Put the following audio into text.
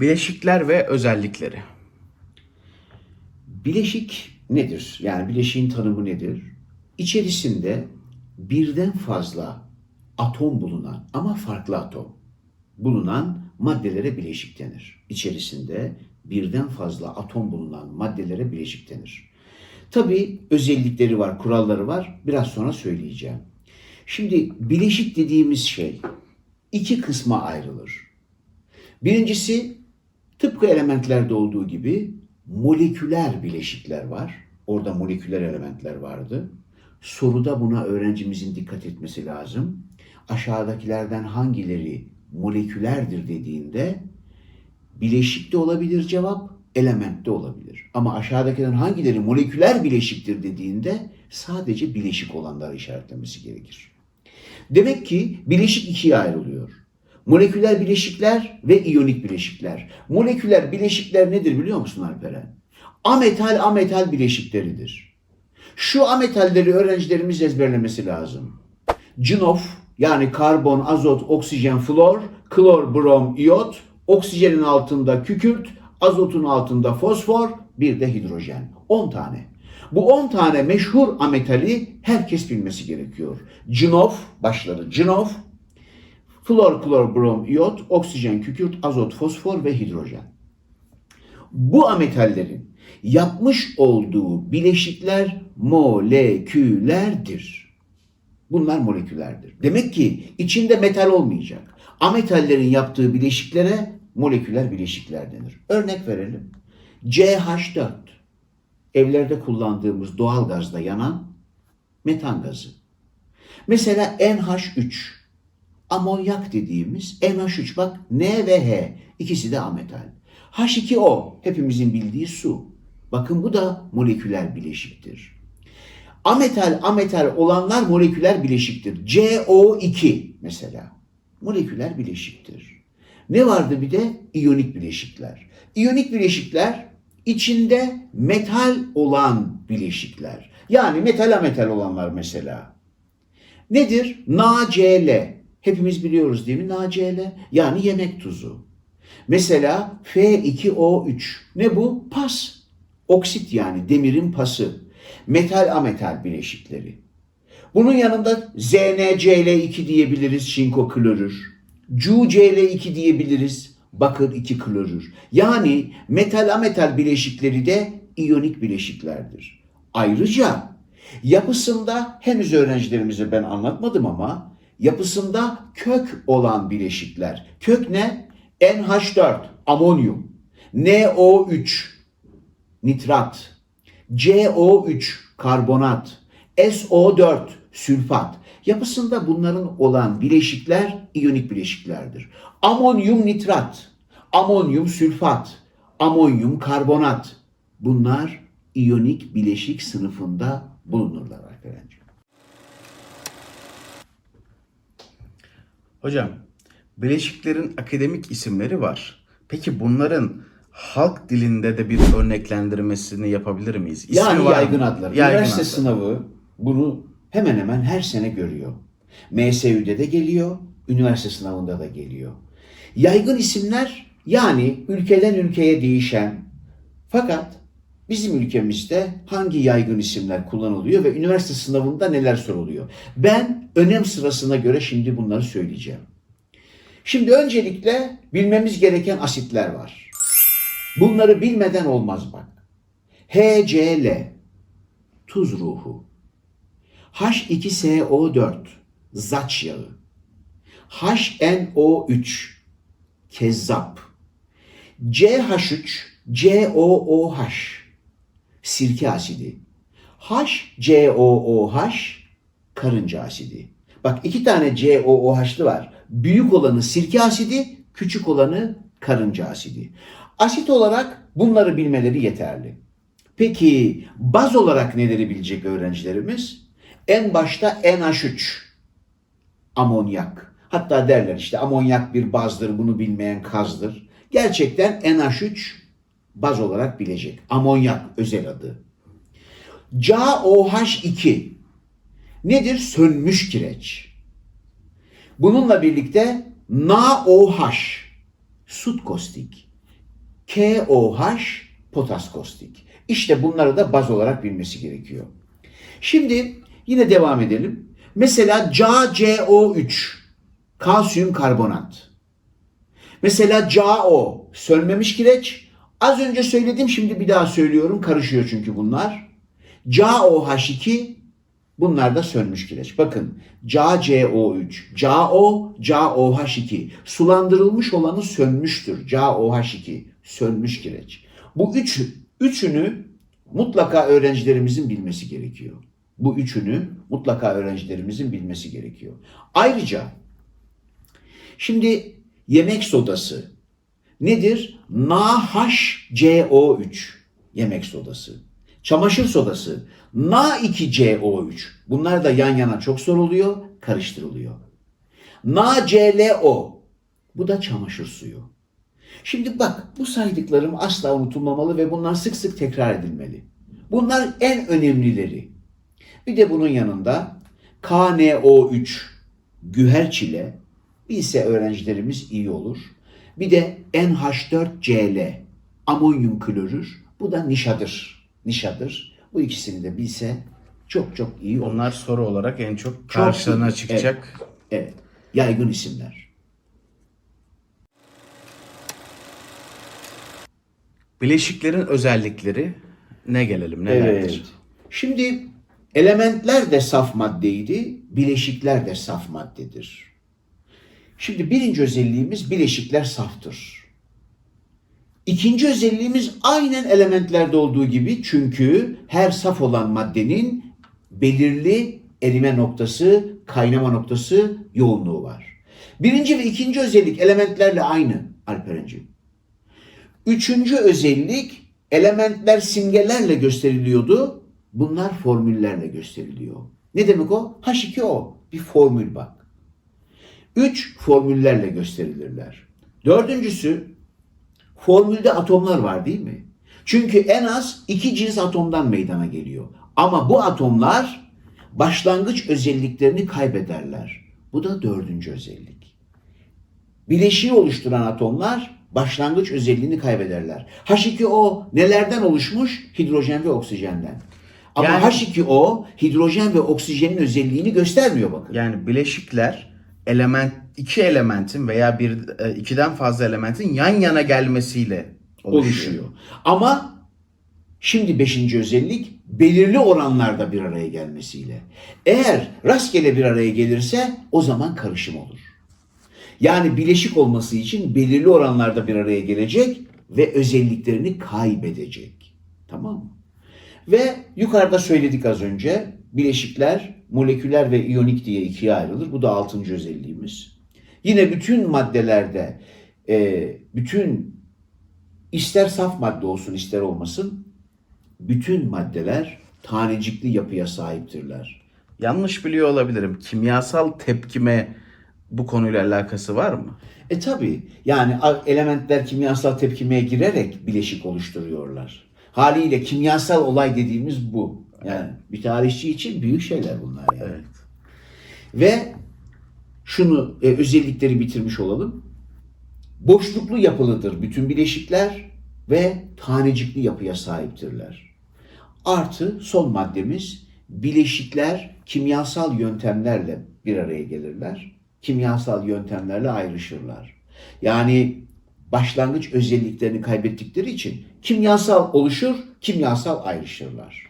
Bileşikler ve özellikleri. Bileşik nedir? Yani bileşiğin tanımı nedir? İçerisinde birden fazla atom bulunan ama farklı atom bulunan maddelere bileşik denir. İçerisinde birden fazla atom bulunan maddelere bileşik denir. Tabii özellikleri var, kuralları var. Biraz sonra söyleyeceğim. Şimdi bileşik dediğimiz şey iki kısma ayrılır. Birincisi tıpkı elementlerde olduğu gibi moleküler bileşikler var. Orada moleküler elementler vardı. Soruda buna öğrencimizin dikkat etmesi lazım. Aşağıdakilerden hangileri molekülerdir dediğinde bileşik de olabilir cevap, element de olabilir. Ama aşağıdakilerin hangileri moleküler bileşiktir dediğinde sadece bileşik olanları işaretlemesi gerekir. Demek ki bileşik ikiye ayrılıyor. Moleküler bileşikler ve iyonik bileşikler. Moleküler bileşikler nedir biliyor musun Alperen? Ametal ametal bileşikleridir. Şu ametalleri öğrencilerimiz ezberlemesi lazım. Cinof yani karbon, azot, oksijen, flor, klor, brom, iyot, oksijenin altında kükürt, azotun altında fosfor, bir de hidrojen. 10 tane. Bu 10 tane meşhur ametali herkes bilmesi gerekiyor. Cinof, başları cinof, flor, klor, brom, iyot, oksijen, kükürt, azot, fosfor ve hidrojen. Bu ametallerin yapmış olduğu bileşikler molekülerdir. Bunlar molekülerdir. Demek ki içinde metal olmayacak. Ametallerin yaptığı bileşiklere moleküler bileşikler denir. Örnek verelim. CH4 evlerde kullandığımız doğal gazda yanan metan gazı. Mesela NH3 amonyak dediğimiz NH3 bak N ve H ikisi de ametal. H2O hepimizin bildiği su. Bakın bu da moleküler bileşiktir. Ametal ametal olanlar moleküler bileşiktir. CO2 mesela moleküler bileşiktir. Ne vardı bir de iyonik bileşikler. İyonik bileşikler içinde metal olan bileşikler. Yani metal ametal olanlar mesela. Nedir? NaCl. Hepimiz biliyoruz değil mi NaCl? Yani yemek tuzu. Mesela F2O3. Ne bu? Pas. Oksit yani demirin pası. Metal ametal bileşikleri. Bunun yanında ZnCl2 diyebiliriz çinko klorür. CuCl2 diyebiliriz bakır 2 klorür. Yani metal ametal bileşikleri de iyonik bileşiklerdir. Ayrıca yapısında henüz öğrencilerimize ben anlatmadım ama yapısında kök olan bileşikler. Kök ne? NH4 amonyum, NO3 nitrat, CO3 karbonat, SO4 sülfat. Yapısında bunların olan bileşikler iyonik bileşiklerdir. Amonyum nitrat, amonyum sülfat, amonyum karbonat. Bunlar iyonik bileşik sınıfında bulunurlar Hocam, bileşiklerin akademik isimleri var. Peki bunların halk dilinde de bir örneklendirmesini yapabilir miyiz? İsmi Yani var mı? yaygın adlar. Yaygın Üniversite adlar. sınavı bunu hemen hemen her sene görüyor. MSÜ'de de geliyor, üniversite sınavında da geliyor. Yaygın isimler yani ülkeden ülkeye değişen fakat bizim ülkemizde hangi yaygın isimler kullanılıyor ve üniversite sınavında neler soruluyor? Ben önem sırasına göre şimdi bunları söyleyeceğim. Şimdi öncelikle bilmemiz gereken asitler var. Bunları bilmeden olmaz bak. HCl tuz ruhu. H2SO4 zaç yağı. HNO3 kezzap. CH3 COOH sirke asidi. HCOOH karınca asidi. Bak iki tane COOH'lı var. Büyük olanı sirke asidi, küçük olanı karınca asidi. Asit olarak bunları bilmeleri yeterli. Peki baz olarak neleri bilecek öğrencilerimiz? En başta NH3 amonyak. Hatta derler işte amonyak bir bazdır bunu bilmeyen kazdır. Gerçekten NH3 baz olarak bilecek. Amonyak özel adı. CaOH2 nedir? Sönmüş kireç. Bununla birlikte NaOH sut kostik. KOH potas kostik. İşte bunları da baz olarak bilmesi gerekiyor. Şimdi yine devam edelim. Mesela CaCO3 kalsiyum karbonat. Mesela CaO sönmemiş kireç. Az önce söyledim şimdi bir daha söylüyorum karışıyor çünkü bunlar. CaOH2 bunlar da sönmüş kireç. Bakın CaCO3, CaO, CaOH2 sulandırılmış olanı sönmüştür. CaOH2 sönmüş kireç. Bu üç, üçünü mutlaka öğrencilerimizin bilmesi gerekiyor. Bu üçünü mutlaka öğrencilerimizin bilmesi gerekiyor. Ayrıca şimdi yemek sodası nedir? NaHCO3 yemek sodası. Çamaşır sodası Na2CO3. Bunlar da yan yana çok soruluyor, karıştırılıyor. NaClO. Bu da çamaşır suyu. Şimdi bak bu saydıklarım asla unutulmamalı ve bunlar sık sık tekrar edilmeli. Bunlar en önemlileri. Bir de bunun yanında KNO3 güherçile bilse öğrencilerimiz iyi olur. Bir de NH4Cl amonyum klorür. Bu da nişadır. Nişadır. Bu ikisini de bilse çok çok iyi olur. Onlar soru olarak en çok karşılarına iyi. çıkacak. Evet. Yaygın isimler. Bileşiklerin özellikleri ne gelelim nelerdir? Evet. Şimdi elementler de saf maddeydi, bileşikler de saf maddedir. Şimdi birinci özelliğimiz bileşikler saftır. İkinci özelliğimiz aynen elementlerde olduğu gibi çünkü her saf olan maddenin belirli erime noktası, kaynama noktası, yoğunluğu var. Birinci ve ikinci özellik elementlerle aynı Alperen'ciğim. Üçüncü özellik elementler simgelerle gösteriliyordu. Bunlar formüllerle gösteriliyor. Ne demek o? H2O. Bir formül bak. Üç formüllerle gösterilirler. Dördüncüsü formülde atomlar var değil mi? Çünkü en az iki cins atomdan meydana geliyor. Ama bu atomlar başlangıç özelliklerini kaybederler. Bu da dördüncü özellik. Bileşiği oluşturan atomlar başlangıç özelliğini kaybederler. H2O nelerden oluşmuş? Hidrojen ve oksijenden. Ama Yani- H2O hidrojen ve oksijenin özelliğini göstermiyor bakın. Yani bileşikler element iki elementin veya bir e, ikiden fazla elementin yan yana gelmesiyle oluşuyor. oluşuyor. Ama şimdi beşinci özellik belirli oranlarda bir araya gelmesiyle. Eğer rastgele bir araya gelirse o zaman karışım olur. Yani bileşik olması için belirli oranlarda bir araya gelecek ve özelliklerini kaybedecek. Tamam mı? Ve yukarıda söyledik az önce bileşikler moleküler ve iyonik diye ikiye ayrılır. Bu da altıncı özelliğimiz. Yine bütün maddelerde e, bütün ister saf madde olsun ister olmasın bütün maddeler tanecikli yapıya sahiptirler. Yanlış biliyor olabilirim. Kimyasal tepkime bu konuyla alakası var mı? E tabi yani elementler kimyasal tepkimeye girerek bileşik oluşturuyorlar. Haliyle kimyasal olay dediğimiz bu. Yani bir tarihçi için büyük şeyler bunlar yani. Evet. Ve şunu e, özellikleri bitirmiş olalım. Boşluklu yapılıdır bütün bileşikler ve tanecikli yapıya sahiptirler. Artı son maddemiz bileşikler kimyasal yöntemlerle bir araya gelirler. Kimyasal yöntemlerle ayrışırlar. Yani başlangıç özelliklerini kaybettikleri için kimyasal oluşur, kimyasal ayrışırlar.